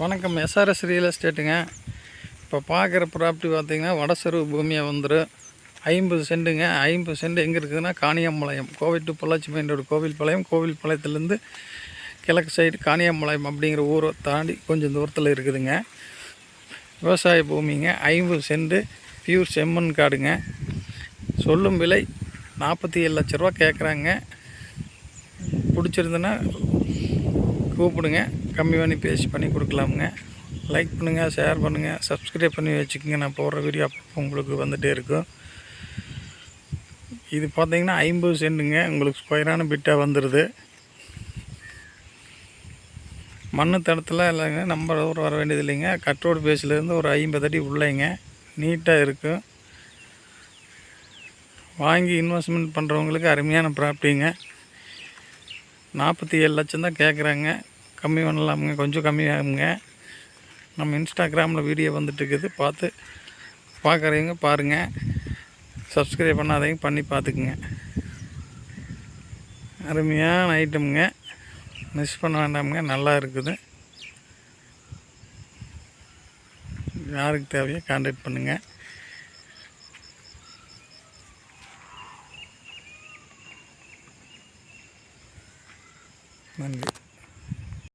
வணக்கம். SRS real எஸ்டேட்டுங்க இப்போ பார்க்குற ப்ராப்பர்ட்டி பார்த்திங்கன்னா வடசெருவு பூமியாக வந்துடும் ஐம்பது சென்ட்டுங்க ஐம்பது சென்ட் எங்கே இருக்குதுன்னா காணியாம்பாளையம். கோவில் டு பொள்ளாச்சி மெயின் ரோடு கோவில் பாளையத்துலேருந்து கிழக்கு சைடு காணியாம்பாளையம் அப்படிங்கிற ஊரை தாண்டி கொஞ்சம் தூரத்தில் இருக்குதுங்க. விவசாய பூமிங்க. ஐம்பது சென்ட்டு பியூர் செம்மண் காடுங்க. சொல்லும் விலை நாற்பத்தி ஏழு லட்ச ரூபா கேட்குறாங்க பிடிச்சிருந்துன்னா கூப்பிடுங்க. கம்மி பண்ணி பேசி பண்ணி கொடுக்கலாமுங்க. லைக் பண்ணுங்கள் ஷேர் பண்ணுங்கள் சப்ஸ்கிரைப் பண்ணி வச்சுக்கோங்க. நான் போடுற வீடியோ அப்பப்போ உங்களுக்கு வந்துகிட்டே இருக்கும். இது பார்த்தீங்கன்னா ஐம்பது சென்ட்டுங்க உங்களுக்கு ஸ்கொயரான பிட்டாக வந்துடுது மண்ணு தடத்தில் இல்லைங்க நம்ம தூரம் வர வேண்டியது இல்லைங்க. கட்ரோடு பேஸ்லேருந்து ஒரு ஐம்பது அடி உள்ளேங்க. நீட்டாக இருக்கும் வாங்கி இன்வெஸ்ட்மெண்ட் பண்ணுறவங்களுக்கு அருமையான ப்ராப்பர்ட்டிங்க நாற்பத்தி ஏழு லட்சம் தான் கேட்குறாங்க கம்மி பண்ணலாமுங்க கொஞ்சம் கம்மியாகுங்க. நம்ம இன்ஸ்டாகிராமில் வீடியோ வந்துட்டு இருக்குது பார்த்து பார்க்குறவங்க பாருங்கள் சப்ஸ்கிரைப் பண்ணாதவங்க பண்ணி பார்த்துக்குங்க. அருமையான ஐட்டமுங்க மிஸ் பண்ண வேண்டாமுங்க நல்லா இருக்குது. யாருக்கு தேவையோ கான்டாக்ட் பண்ணுங்கள் நன்றி.